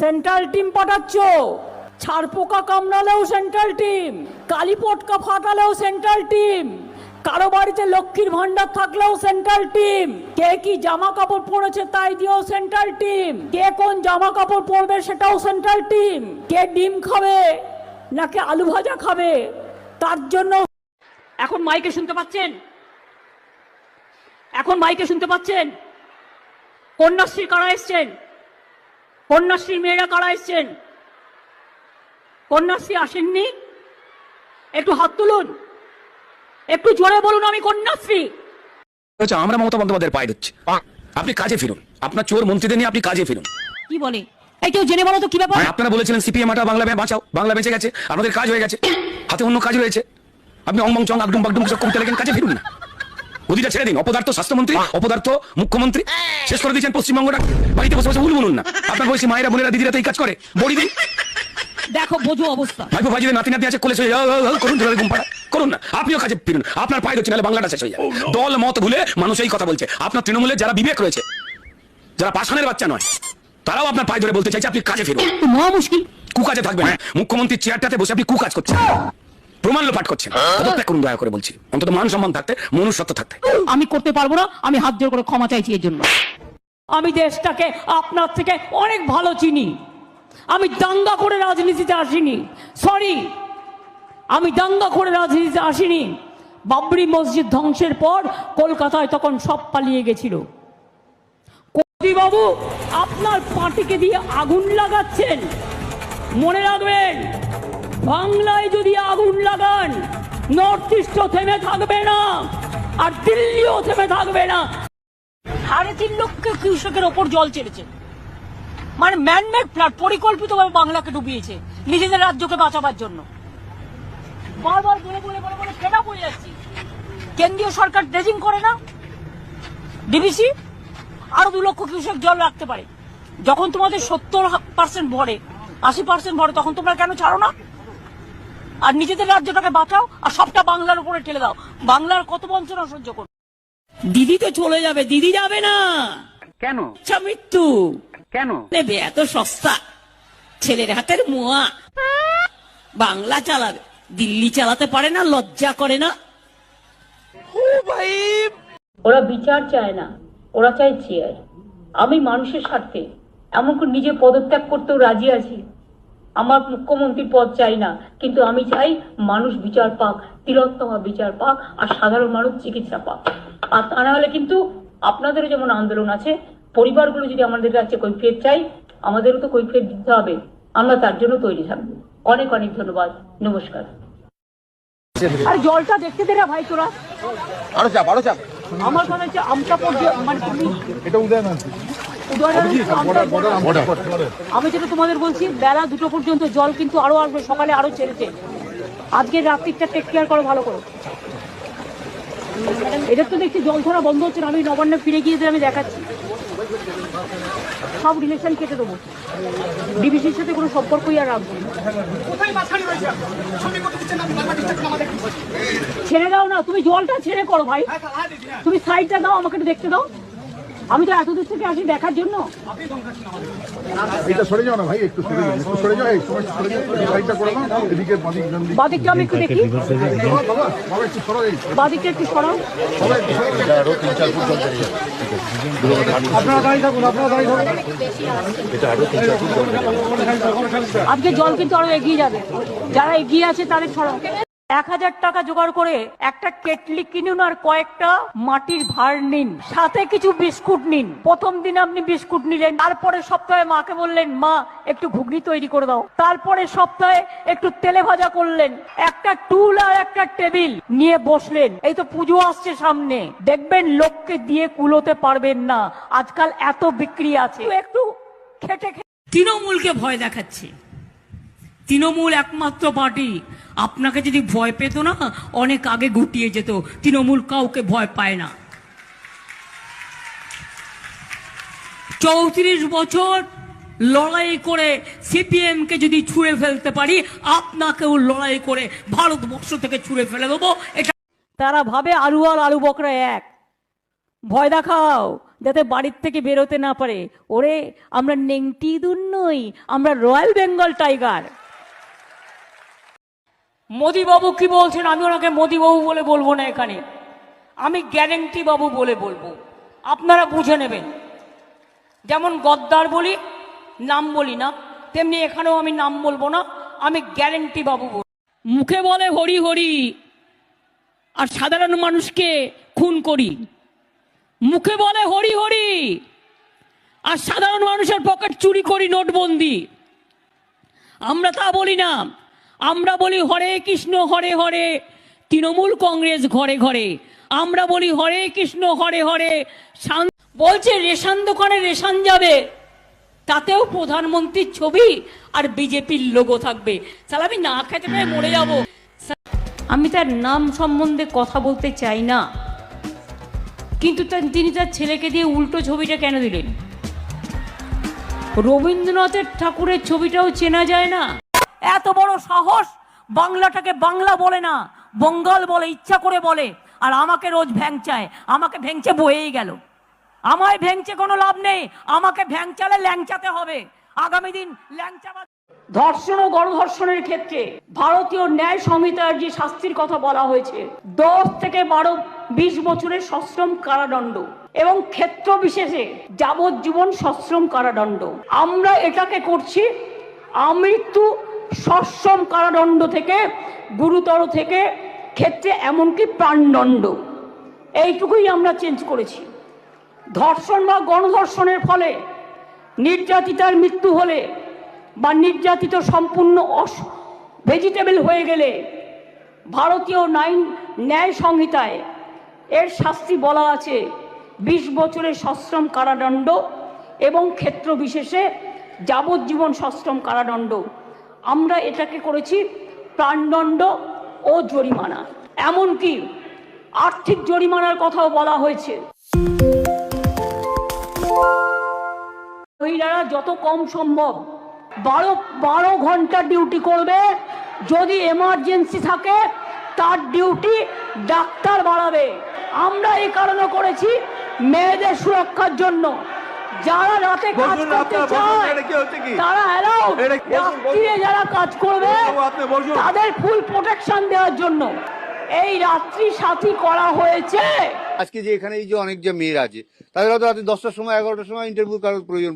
Central team পাঠাচ্ছ। ছাড় পোকা কামড়ালেও central team কালি পটকা ফাটালেও সেন্ট্রাল টিম কারও বাড়িতে লক্ষ্মীর ভান্ডার থাকলেও সেন্ট্রাল টিম কে কি জামা কাপড় পরেছে তাই দিয়েও সেন্ট্রাল টিম কে কোন জামা কাপড় পরবে সেটাও সেন্ট্রাল টিম কে ডিম খাবে নাকি আলু ভাজা খাবে, তার জন্য এখন মাইকে শুনতে পাচ্ছেন? এখন মাইকে শুনতে পাচ্ছেন? কন্যাশ্রী কারা এসছেন? কন্যাশ্রীর মেয়েরা কারা এসছেন? কন্যাশ্রী আসেননি? একটু হাত তুলুন। একটু জোরে বলুন আমি কন্যাশ্রী। হচ্ছে আমরা মমতা বন্দ্যোপাধ্যায়ের পায়ে দিচ্ছি আপনি কাজে ফিরুন। আপনার চোর মন্ত্রীদের নিয়ে আপনি কাজে ফিরুন। কি বলে? এই কেউ জেনে বলো তো কি ব্যাপার? আর আপনারা বলেছিলেন সিপিএম আটা বাংলা বাঁচাও বাংলা বেঁচে গেছে আপনাদের কাজ হয়ে গেছে। হাতে অন্য কাজ রয়েছে। আপনি অংবং চং আগডুম বাগডুম সব কমতে লেগেন কাজে ফিরুন না। গদিটা ছেড়ে দিন। অপদার্থ স্বাস্থ্যমন্ত্রী অপদার্থ মুখ্যমন্ত্রী শেষ করে দিয়েছেন পশ্চিমবঙ্গটা বাড়িতে বসে বসে বলুন না। আপনার বয়সী মায়েরা বোনেরা দিদিরা তো এই কাজ করে। বড়ি দিন। দেখো বোঝো অবস্থা। ভাইপো ভাইজিদের নাতি নাতি আছে কোলে শুয়ে যাও, করুন ধরে ঘুম পাড়া। করুন না। আপনিও কাজে ফিরুন। আপনার পায়ে হচ্ছে নাহলে বাংলাটা শেষ হয়ে যাবে। দল মত ভুলে মানুষ এই কথা বলছে। আপনার তৃণমূলের যারা বিবেক রয়েছে যারা পাষাণের বাচ্চা নয় তারাও আপনার পায়ে ধরে বলতে চাইছে আপনি কাজে ফিরুন। মহা মুশকিল। কুকাজে থাকবেন না। মুখ্যমন্ত্রীর চেয়ারটাতে বসে আপনি কুকাজ করছেন। প্রমাণ লোপাট করছেন। পদত্যাগ করুন দয়া করে বলছি। অন্তত মান সম্মান থাকতে মনুষ্যত্ব থাকতে। আমি করতে পারব না আমি হাত জোর করে ক্ষমা চাইছি এর জন্য। আমি দেশটাকে আপনার থেকে অনেক ভালো চিনি। আমি দাঙ্গা করে রাজনীতিতে আসিনি। সরি আমি দাঙ্গা করে রাজনীতিতে আসিনি। বাবরি মসজিদ ধ্বংসের পর কলকাতায় তখন সব পালিয়ে গেছিল। বাবু আপনার পার্টিকে দিয়ে আগুন লাগাচ্ছেন। মনে রাখবেন বাংলায় যদি আগুন লাগান নর্থ ইস্টও থেমে থাকবে না, আর দিল্লিও থেমে থাকবে না। সাড়ে তিন লক্ষ কৃষকের ওপর জল ছেড়েছে মানে ম্যানমেড ফ্লাড পরিকল্পিতভাবে বাংলাকে ডুবিয়েছে, নিজেদের রাজ্যকে বাঁচাবার জন্য। বারবার বলে বলে বলে বলে পড়ে যাচ্ছি। কেন্দ্রীয় সরকার ড্রেজিং করে না? ডিবিসি আরও দু লক্ষ কৃষক জল রাখতে পারে। যখন তোমাদের সত্তর পার্সেন্ট ভরে, আশি পার্সেন্ট ভরে, তখন তোমরা কেন ছাড়ো না? আর নিজেদের রাজ্যটাকে বাঁচাও আর সবটা বাংলার উপরে ঠেলে দাও। বাংলার কত বঞ্চনা সহ্য করো দিদি তো চলে যাবে দিদি যাবে না। কেন? আচ্ছা মৃত্যু। কেন? নেবে এত সস্তা। ছেলের হাতের মোয়া। বাংলা চালাবে। দিল্লি চালাতে পারে না লজ্জা করে না। ওরা বিচার চায় না ওরা চায় চেয়ার। আমি মানুষের স্বার্থে এমনকি নিজে পদত্যাগ করতেও রাজি আছি। আমার মুখ্যমন্ত্রীর পদ চাই না কিন্তু আমি চাই মানুষ বিচার পাক তিলোত্তমা বিচার পাক আর সাধারণ মানুষ চিকিৎসা পাক। আর তা না হলে কিন্তু আপনাদেরও যেমন আন্দোলন আছে পরিবারগুলো যদি আমাদের কাছে কৈফিয়ত চাই আমাদেরও তো কৈফিয়ত দিতে হবে। আমরা তার জন্য তৈরি থাকব। অনেক অনেক ধন্যবাদ। নমস্কার। আর জলটা দেখতে দে না ভাই তোরা। আরও চাপ আরও চাপ। আমার কথা হচ্ছে আমটা পর্যন্ত মানে তুমি এটা আছে উদাহরণ আমি যেটা তোমাদের বলছি বেলা দুটো পর্যন্ত জল কিন্তু আরও আসবে সকালে আরও ছেড়েছে। আজকে রাত্রিটা টেক কেয়ার করো ভালো করো। এদের তো দেখছি জল ধরা বন্ধ হচ্ছে না আমি নবান্নে ফিরে গিয়ে আমি দেখাচ্ছি। সব রিলেশন কেটে দেবো। ডিবিসির সাথে কোনো সম্পর্কই আর রাখব না। ছেড়ে দাও না তুমি জলটা ছেড়ে করো ভাই। তুমি সাইডটা দাও আমাকে একটু দেখতে দাও। আমি তো এত দূর থেকে আসি দেখার জন্য। এটা সরে যাও না ভাই একটু সরে যাও একটু সরে যাও এই সময় সরে যাও সাইডটা করে দাও এদিকে বাদিক দিক। আমি একটু দেখি। বাবা বাবা বাবা একটু সরো এই। বাদিকটা একটু সরাও বাবা একটু সরো। আরও তিন চার ফুট জল বেরিয়ে আপনারা দাঁড়িয়ে থাকুন আপনারা দাঁড়িয়ে থাকুন। আজকে জল কিন্তু আরও এগিয়ে যাবে। যারা এগিয়ে আছে তাদের সরাও। এক হাজার টাকা জোগাড় করে একটা কেটলি কিনুন আর কয়েকটা মাটির ভার নিন। সাথে কিছু বিস্কুট নিন। প্রথম দিন আপনি বিস্কুট নিলেন তারপরে সপ্তাহে মাকে বললেন, মা, একটু ঘুগনি তৈরি করে দাও। তারপরে সপ্তাহে একটু তেলে ভাজা করলেন, একটা টুল আর একটা টেবিল নিয়ে বসলেন। এই তো পুজো আসছে সামনে। দেখবেন লোককে দিয়ে কুলোতে পারবেন না। আজকাল এত বিক্রি আছে। একটু খেটে খেটে তৃণমূলকে ভয় দেখাচ্ছে। তৃণমূল একমাত্র পার্টি। আপনাকে যদি ভয় পেত না, অনেক আগে গুটিয়ে যেত। তৃণমূল কাউকে ভয় পায় না। চৌত্রিশ বছর লড়াই করে সিপিএম কে যদি ছুঁড়ে ফেলতে পারি, আপনাকেও লড়াই করে ভারতবর্ষ থেকে ছুঁড়ে ফেলে দেবো। এটা তারা ভাবে আলু আর আলু বকরা এক। ভয় দেখাও, যাতে বাড়ির থেকে বেরোতে না পারে। ওরে, আমরা নেংটি দুন নই, আমরা রয়্যাল বেঙ্গল টাইগার। মোদিবাবু কি বলছেন? আমি ওনাকে মোদিবাবু বলে বলব না এখানে। আমি গ্যারেন্টি বাবু বলে বলব। আপনারা বুঝে নেবেন। যেমন গদ্দার বলি, নাম বলি না। তেমনি এখানেও আমি নাম বলব না। আমি গ্যারেন্টি বাবু বলব। মুখে বলে হরি হরি, আর সাধারণ মানুষকে খুন করি। মুখে বলে হরি হরি, আর সাধারণ মানুষের পকেট চুরি করি নোটবন্দি। আমরা তা বলি না। আমরা বলি হরে কৃষ্ণ, হরে হরে। তৃণমূল কংগ্রেস ঘরে ঘরে। আমরা বলি হরে কৃষ্ণ, হরে হরে। বলছে, রেশন দোকানে রেশন যাবে। তাতেও প্রধানমন্ত্রীর ছবি আর বিজেপির লোগো থাকবে। তাহলে আমি না খেতে পেয়ে মরে যাব। আমি তার নাম সম্বন্ধে কথা বলতে চাই না। কিন্তু তিনি তার ছেলেকে দিয়ে উল্টো ছবিটা কেন দিলেন? রবীন্দ্রনাথের ঠাকুরের ছবিটাও চেনা যায় না। এত বড় সাহস বাংলাটাকে বাংলা বলে না, বঙ্গাল বলে, ইচ্ছা করে বলে। আর আমাকে রোজ ভ্যাংচায়, আমাকে ভেংচে বয়েই গেল। আমায় ভেংচে কোনো লাভ নেই, আমাকে ভ্যাংচালে ল্যাংচাতে হবে। আগামী দিন ল্যাংচা ধর্ষণ ও গণধর্ষণের ক্ষেত্রে ভারতীয় ন্যায় সংহিতার যে শাস্তির কথা বলা হয়েছে, দশ থেকে বারো, বিশ বছরের সশ্রম কারাদণ্ড এবং ক্ষেত্র বিশেষে যাবজ্জীবন সশ্রম কারাদণ্ড। আমরা এটাকে করছি আমৃত্যু সশ্রম কারাদণ্ড থেকে, গুরুতর থেকে, ক্ষেত্রে এমনকি প্রাণদণ্ড। এইটুকুই আমরা চেঞ্জ করেছি। ধর্ষণ বা গণধর্ষণের ফলে, নির্যাতিতার মৃত্যু হলে বা নির্যাতিত সম্পূর্ণ অস ভেজিটেবল হয়ে গেলে, ভারতীয় নাইন ন্যায় সংহিতায় এর শাস্তি বলা আছে বিশ বছরের সশ্রম কারাদণ্ড এবং ক্ষেত্র বিশেষে যাবজ্জীবন সশ্রম কারাদণ্ড। আমরা এটাকে করেছি প্রাণদণ্ড ও জরিমানা। এমনকি আর্থিক জরিমানার কথাও বলা হয়েছে। মহিলারা যত কম সম্ভব বারো বারো ঘণ্টা ডিউটি করবে, যদি এমার্জেন্সি থাকে, তার ডিউটি ডাক্তার বাড়াবে। আমরা এই কারণে করেছি মেয়েদের সুরক্ষার জন্য। যারা রাতে কাজ করতে চায় তারা বসুন। রাত্রিরে যারা কাজ করবে। তাদের ফুল প্রোটেকশন দেওয়ার জন্য এই রাত্রি সাথী করা হয়েছে আজকে যে এখানে এই যে অনেক যে মেয়েরা আছে তাদের হয়তো রাতে দশটার সময় এগারোটার সময় ইন্টারভিউ করার প্রয়োজন